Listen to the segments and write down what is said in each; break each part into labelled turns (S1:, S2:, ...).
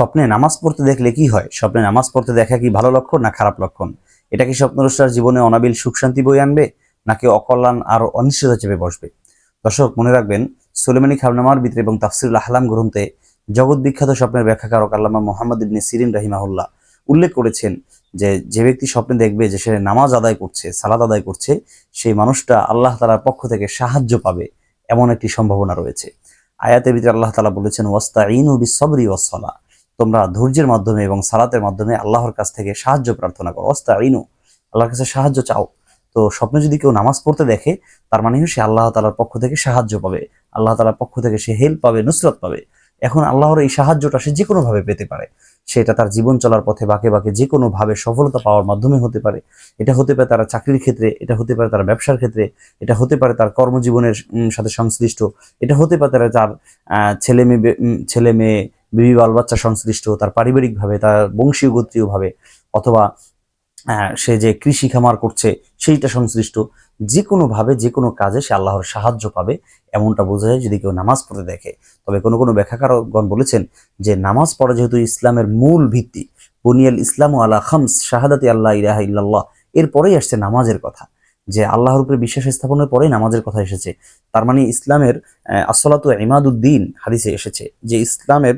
S1: স্বপ্নে নামাজ পড়তে দেখলে কি হয়? স্বপ্নে নামাজ পড়তে দেখা কি ভালো লক্ষণ না খারাপ লক্ষণ? এটা কি স্বপ্নরষ্টার জীবনে অনাবিল সুখ শান্তি বই আনবে, নাকি অকল্যাণ আর অনিশ্চিত চেপে বসবে? দর্শক, মনে রাখবেন, সুলেমানি খাবনামার ভিতরে এবং তাফসিরুল আহলাম গ্রন্থে জগৎ বিখ্যাত স্বপ্নের ব্যাখ্যাকারক আল্লামা মোহাম্মদ ইবনে সিরিন রাহিমাহুল্লাহ উল্লেখ করেছেন যে যে ব্যক্তি স্বপ্নে দেখবে যে সে নামাজ আদায় করছে সালাদ আদায় করছে, সেই মানুষটা আল্লাহ তালার পক্ষ থেকে সাহায্য পাবে, এমন একটি সম্ভাবনা রয়েছে। আয়াতের ভিতরে আল্লাহ তালা বলেছেন ওয়াস্তা ইনু বিসবরি ওয়াসলা তোমরা ধৈর্যের মাধ্যমে এবং সালাতের মাধ্যমে আল্লাহর কাছ থেকে সাহায্য প্রার্থনা করো। অস্তা ইনু আল্লাহর কাছে সাহায্য চাও। তো স্বপ্নে যদি কেউ নামাজ পড়তে দেখে, তার মানে সে আল্লাহ তালার পক্ষ থেকে সাহায্য পাবে। আল্লাহ তালার পক্ষ থেকে সে হেল্প পাবে, নুসরত পাবে। এখন আল্লাহর এই সাহায্যটা সে যে কোনো ভাবে পেতে পারে। সেটা তার জীবন চলার পথে বাঁকে বাঁকে যে কোনো ভাবে সফলতা পাওয়ার মাধ্যমে হতে পারে। এটা হতে পারে তার চাকরির ক্ষেত্রে, এটা হতে পারে তার ব্যবসার ক্ষেত্রে, এটা হতে পারে তার কর্মজীবনের সাথে সংশ্লিষ্ট, এটা হতে পারে তার তার ছেলে মেয়ে ছেলে মেয়ে বিবি বাল বাচ্চা সংশ্লিষ্ট, তার পারিবারিকভাবে, তার বংশীয় গোত্রীয়ভাবে অথবা সে যে কৃষি খামার করছে, সেইটা সংশ্লিষ্ট। যে কোনো ভাবে যে কোনো কাজে সে আল্লাহর সাহায্য পাবে, এমনটা বোঝা যায় যদি কেউ নামাজ পড়তে দেখে। তবে কোনো কোনো ব্যাখ্যাকারগণ বলেছেন যে, নামাজ পড়া যেহেতু ইসলামের মূল ভিত্তি, বুনিয়াল ইসলাম আলা খামস, শাহাদাতি আল্লাহ ইলাহা ইল্লাল্লাহ, এরপরেই আসছে নামাজের কথা। যে আল্লাহর উপরে বিশ্বাস স্থাপনের পরেই নামাজের কথা এসেছে। তার মানে ইসলামের আসলাতু ইমাদুদ্দিন হাদিসে এসেছে যে ইসলামের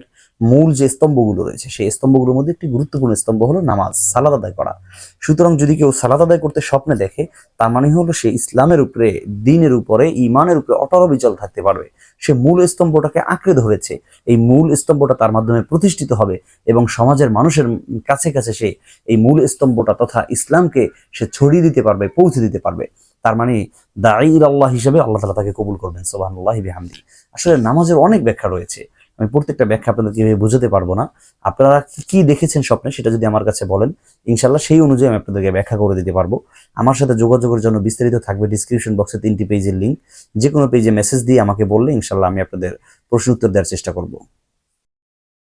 S1: মূল যে স্তম্ভগুলো রয়েছে, সেই স্তম্ভগুলোর মধ্যে একটি গুরুত্বপূর্ণ স্তম্ভ হলো নামাজ সালাদ আদায় করা। সুতরাং যদি কেউ সালাদ আদায় করতে স্বপ্নে দেখে, তার মানে হলো সে ইসলামের উপরে, দিনের উপরে ইমানের উপরে অটল বিচল থাকতে পারবে। সে মূল স্তম্ভটাকে আঁকড়ে ধরেছে। এই মূল স্তম্ভটা তার মাধ্যমে প্রতিষ্ঠিত হবে এবং সমাজের মানুষের কাছে কাছে সে এই মূল স্তম্ভটা তথা ইসলামকে সে ছড়িয়ে দিতে পারবে, পৌঁছে দিতে পারবে। তার মানে দাঈ আল্লাহ হিসেবে আল্লাহ তালা তাকে কবুল করবেন সোবাহান্লাহ বিহামদি। আসলে নামাজের অনেক ব্যাখ্যা রয়েছে। আমি প্রত্যেকটা ব্যাখ্যা আপনাদের কীভাবে বুঝাতে পারব না, আপনারা কি- কি দেখেছেন স্বপ্নে সেটা যদি আমার কাছে বলেন ইনশাল্লাহ সেই অনুযায়ী আমি আপনাদেরকে ব্যাখ্যা করে দিতে পারব। আমার সাথে যোগাযোগের জন্য বিস্তারিত থাকবে ডিসক্রিপশন বক্সে তিনটি পেজের লিঙ্ক যে কোনো পেজে মেসেজ দিয়ে আমাকে বললে ইনশাল্লাহ আমি আপনাদের প্রশ্ন উত্তর দেওয়ার চেষ্টা করব।